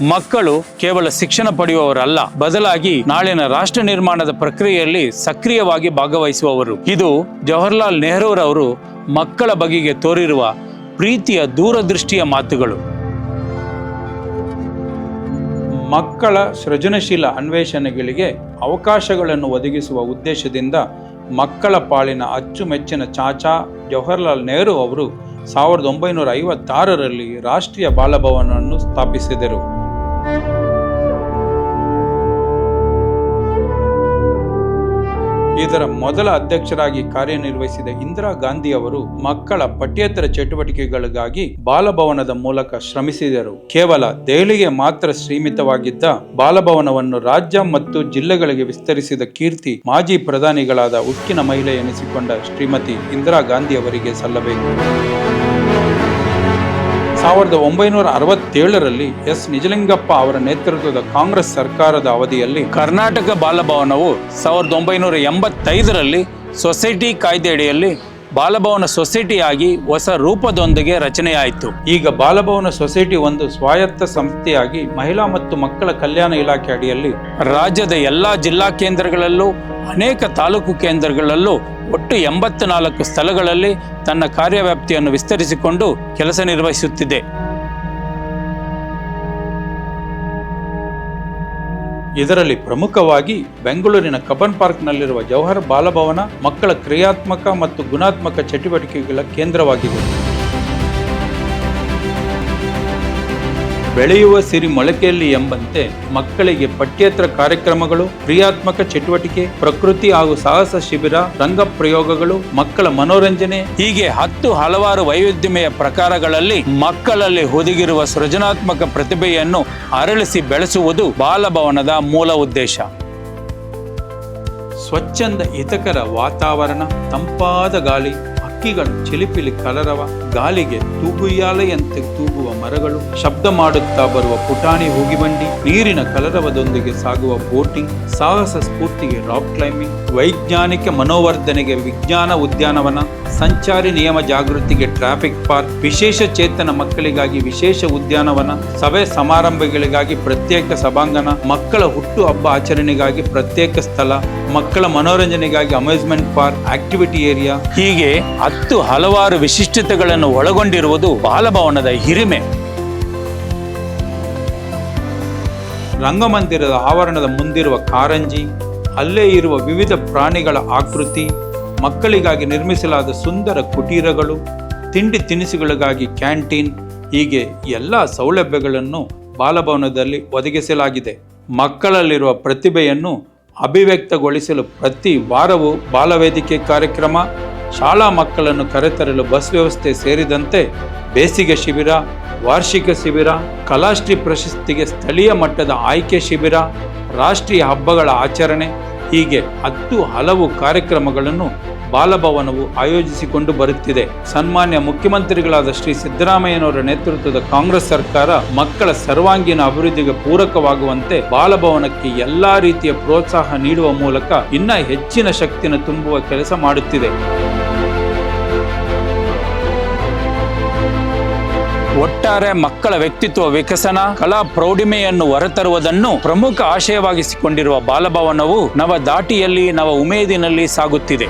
ಮಕ್ಕಳು ಕೇವಲ ಶಿಕ್ಷಣ ಪಡೆಯುವವರಲ್ಲ, ಬದಲಾಗಿ ನಾಳಿನ ರಾಷ್ಟ್ರ ನಿರ್ಮಾಣದ ಪ್ರಕ್ರಿಯೆಯಲ್ಲಿ ಸಕ್ರಿಯವಾಗಿ ಭಾಗವಹಿಸುವವರು. ಇದು ಜವಾಹರ್ಲಾಲ್ ನೆಹರೂರವರು ಮಕ್ಕಳ ಬಗೆಗೆ ತೋರಿರುವ ಪ್ರೀತಿಯ ದೂರದೃಷ್ಟಿಯ ಮಾತುಗಳು. ಮಕ್ಕಳ ಸೃಜನಶೀಲ ಅನ್ವೇಷಣೆಗಳಿಗೆ ಅವಕಾಶಗಳನ್ನು ಒದಗಿಸುವ ಉದ್ದೇಶದಿಂದ ಮಕ್ಕಳ ಪಾಲಿನ ಅಚ್ಚುಮೆಚ್ಚಿನ ಚಾಚಾ ಜವಹರ್ಲಾಲ್ ನೆಹರು ಅವರು ಸಾವಿರದ ಒಂಬೈನೂರ ಐವತ್ತಾರರಲ್ಲಿ ರಾಷ್ಟ್ರೀಯ ಬಾಲಭವನವನ್ನು ಸ್ಥಾಪಿಸಿದರು. ಇದರ ಮೊದಲ ಅಧ್ಯಕ್ಷರಾಗಿ ಕಾರ್ಯನಿರ್ವಹಿಸಿದ ಇಂದಿರಾ ಗಾಂಧಿ ಅವರು ಮಕ್ಕಳ ಪಠ್ಯೇತರ ಚಟುವಟಿಕೆಗಳಿಗಾಗಿ ಬಾಲಭವನದ ಮೂಲಕ ಶ್ರಮಿಸಿದರು. ಕೇವಲ ದೆಹಲಿಗೆ ಮಾತ್ರ ಸೀಮಿತವಾಗಿದ್ದ ಬಾಲಭವನವನ್ನು ರಾಜ್ಯ ಮತ್ತು ಜಿಲ್ಲೆಗಳಿಗೆ ವಿಸ್ತರಿಸಿದ ಕೀರ್ತಿ ಮಾಜಿ ಪ್ರಧಾನಿಗಳಾದ ಉಕ್ಕಿನ ಮಹಿಳೆ ಎನಿಸಿಕೊಂಡ ಶ್ರೀಮತಿ ಇಂದಿರಾ ಗಾಂಧಿ ಅವರಿಗೆ ಸಲ್ಲಬೇಕು. ಸಾವಿರದ ಒಂಬೈನೂರ ಅರವತ್ತೇಳರಲ್ಲಿ ಎಸ್. ನಿಜಲಿಂಗಪ್ಪ ಅವರ ನೇತೃತ್ವದ ಕಾಂಗ್ರೆಸ್ ಸರ್ಕಾರದ ಅವಧಿಯಲ್ಲಿ ಕರ್ನಾಟಕ ಬಾಲಭವನವು ಸಾವಿರದ ಒಂಬೈನೂರ ಎಂಬತ್ತೈದರಲ್ಲಿ ಸೊಸೈಟಿ ಕಾಯ್ದೆಯಡಿಯಲ್ಲಿ ಬಾಲಭವನ ಸೊಸೈಟಿಯಾಗಿ ಹೊಸ ರೂಪದೊಂದಿಗೆ ರಚನೆಯಾಯಿತು. ಈಗ ಬಾಲಭವನ ಸೊಸೈಟಿ ಒಂದು ಸ್ವಾಯತ್ತ ಸಂಸ್ಥೆಯಾಗಿ ಮಹಿಳಾ ಮತ್ತು ಮಕ್ಕಳ ಕಲ್ಯಾಣ ಇಲಾಖೆ ಅಡಿಯಲ್ಲಿ ರಾಜ್ಯದ ಎಲ್ಲಾ ಜಿಲ್ಲಾ ಕೇಂದ್ರಗಳಲ್ಲೂ ಅನೇಕ ತಾಲೂಕು ಕೇಂದ್ರಗಳಲ್ಲೂ ಒಟ್ಟು ಎಂಬತ್ನಾಲ್ಕು ಸ್ಥಳಗಳಲ್ಲಿ ತನ್ನ ಕಾರ್ಯವ್ಯಾಪ್ತಿಯನ್ನು ವಿಸ್ತರಿಸಿಕೊಂಡು ಕೆಲಸ ನಿರ್ವಹಿಸುತ್ತಿದೆ. ಇದರಲ್ಲಿ ಪ್ರಮುಖವಾಗಿ ಬೆಂಗಳೂರಿನ ಕಬ್ಬನ್ ಪಾರ್ಕ್ನಲ್ಲಿರುವ ಜವಹರ್ ಬಾಲಭವನ ಮಕ್ಕಳ ಕ್ರಿಯಾತ್ಮಕ ಮತ್ತು ಗುಣಾತ್ಮಕ ಚಟುವಟಿಕೆಗಳ ಕೇಂದ್ರವಾಗಿದೆ. ಬೆಳೆಯುವ ಸಿರಿ ಮೊಳಕೆಯಲ್ಲಿ ಎಂಬಂತೆ ಮಕ್ಕಳಿಗೆ ಪಠ್ಯೇತರ ಕಾರ್ಯಕ್ರಮಗಳು, ಕ್ರಿಯಾತ್ಮಕ ಚಟುವಟಿಕೆ, ಪ್ರಕೃತಿ ಹಾಗೂ ಸಾಹಸ ಶಿಬಿರ, ರಂಗ ಪ್ರಯೋಗಗಳು, ಮಕ್ಕಳ ಮನೋರಂಜನೆ, ಹೀಗೆ ಹತ್ತು ಹಲವಾರು ವೈವಿಧ್ಯಮಯ ಪ್ರಕಾರಗಳಲ್ಲಿ ಮಕ್ಕಳಲ್ಲಿ ಹುದುಗಿರುವ ಸೃಜನಾತ್ಮಕ ಪ್ರತಿಭೆಯನ್ನು ಅರಳಿಸಿ ಬೆಳೆಸುವುದು ಬಾಲಭವನದ ಮೂಲ ಉದ್ದೇಶ. ಸ್ವಚ್ಛಂದ ಹಿತಕರ ವಾತಾವರಣ, ತಂಪಾದ ಗಾಳಿ ಹಕ್ಕಿಗಳು ಚಿಲಿಪಿಲಿ ಕಲರವ, ಗಾಳಿಗೆ ತೂಗುಯ್ಯಾಲೆಯಂತೆ ತೂಗುವ ಮರಗಳು, ಶಬ್ದ ಮಾಡುತ್ತಾ ಬರುವ ಪುಟಾಣಿ ಹೋಗಿಬಂಡಿ, ನೀರಿನ ಕಲರವದೊಂದಿಗೆ ಸಾಗುವ ಬೋಟಿಂಗ್ ಸಾಹಸ ಸ್ಫೂರ್ತಿಗೆ ರಾಕ್ ಕ್ಲೈಂಬಿಂಗ್, ವೈಜ್ಞಾನಿಕ ಮನೋವರ್ಧನೆಗೆ ವಿಜ್ಞಾನ ಉದ್ಯಾನವನ, ಸಂಚಾರಿ ನಿಯಮ ಜಾಗೃತಿಗೆ ಟ್ರಾಫಿಕ್ ಪಾರ್ಕ್, ವಿಶೇಷ ಚೇತನ ಮಕ್ಕಳಿಗಾಗಿ ವಿಶೇಷ ಉದ್ಯಾನವನ, ಸಭೆ ಸಮಾರಂಭಗಳಿಗಾಗಿ ಪ್ರತ್ಯೇಕ ಸಭಾಂಗಣ, ಮಕ್ಕಳ ಹುಟ್ಟು ಹಬ್ಬ ಆಚರಣೆಗಾಗಿ ಪ್ರತ್ಯೇಕ ಸ್ಥಳ, ಮಕ್ಕಳ ಮನೋರಂಜನೆಗಾಗಿ ಅಮ್ಯೂಸ್ಮೆಂಟ್ ಪಾರ್ಕ್, ಆಕ್ಟಿವಿಟಿ ಏರಿಯಾ, ಹೀಗೆ ಹತ್ತು ಹಲವಾರು ವಿಶಿಷ್ಟತೆಗಳನ್ನು ಒಳಗೊಂಡಿರುವುದು ಬಾಲಭವನದ ಹಿರಿಮೆ. ರಂಗಮಂದಿರದ ಆವರಣದ ಮುಂದಿರುವ ಕಾರಂಜಿ, ಅಲ್ಲೇ ಇರುವ ವಿವಿಧ ಪ್ರಾಣಿಗಳ ಆಕೃತಿ, ಮಕ್ಕಳಿಗಾಗಿ ನಿರ್ಮಿಸಲಾದ ಸುಂದರ ಕುಟೀರಗಳು, ತಿಂಡಿ ತಿನಿಸುಗಳಿಗಾಗಿ ಕ್ಯಾಂಟೀನ್, ಹೀಗೆ ಎಲ್ಲ ಸೌಲಭ್ಯಗಳನ್ನು ಬಾಲಭವನದಲ್ಲಿ ಒದಗಿಸಲಾಗಿದೆ. ಮಕ್ಕಳಲ್ಲಿರುವ ಪ್ರತಿಭೆಯನ್ನು ಅಭಿವ್ಯಕ್ತಗೊಳಿಸಲು ಪ್ರತಿ ವಾರವೂ ಬಾಲವೇದಿಕೆ ಕಾರ್ಯಕ್ರಮ ಶಾಲಾ ಮಕ್ಕಳನ್ನು ಕರೆತರಲು ಬಸ್ ವ್ಯವಸ್ಥೆ ಸೇರಿದಂತೆ ಬೇಸಿಗೆ ಶಿಬಿರ, ವಾರ್ಷಿಕ ಶಿಬಿರ, ಕಲಾಶ್ರೀ ಪ್ರಶಸ್ತಿಗೆ ಸ್ಥಳೀಯ ಮಟ್ಟದ ಆಯ್ಕೆ ಶಿಬಿರ, ರಾಷ್ಟ್ರೀಯ ಹಬ್ಬಗಳ ಆಚರಣೆ ಹೀಗೆ ಹತ್ತು ಹಲವು ಕಾರ್ಯಕ್ರಮಗಳನ್ನು ಬಾಲಭವನವು ಆಯೋಜಿಸಿಕೊಂಡು ಬರುತ್ತಿದೆ. ಸನ್ಮಾನ್ಯ ಮುಖ್ಯಮಂತ್ರಿಗಳಾದ ಶ್ರೀ ಸಿದ್ದರಾಮಯ್ಯನವರ ನೇತೃತ್ವದ ಕಾಂಗ್ರೆಸ್ ಸರ್ಕಾರ ಮಕ್ಕಳ ಸರ್ವಾಂಗೀಣ ಅಭಿವೃದ್ಧಿಗೆ ಪೂರಕವಾಗುವಂತೆ ಬಾಲಭವನಕ್ಕೆ ಎಲ್ಲಾ ರೀತಿಯ ಪ್ರೋತ್ಸಾಹ ನೀಡುವ ಮೂಲಕ ಇನ್ನ ಹೆಚ್ಚಿನ ಶಕ್ತಿಯನ್ನು ತುಂಬುವ ಕೆಲಸ ಮಾಡುತ್ತಿದೆ. ಒಟ್ಟಾರೆ ಮಕ್ಕಳ ವ್ಯಕ್ತಿತ್ವ ವಿಕಸನ, ಕಲಾ ಪ್ರೌಢಿಮೆಯನ್ನು ಹೊರತರುವುದನ್ನು ಪ್ರಮುಖ ಆಶಯವಾಗಿಸಿಕೊಂಡಿರುವ ಬಾಲಭವನವು ನವ ದಾಟಿಯಲ್ಲಿ ನವ ಉಮೇದಿನಲ್ಲಿ ಸಾಗುತ್ತಿದೆ.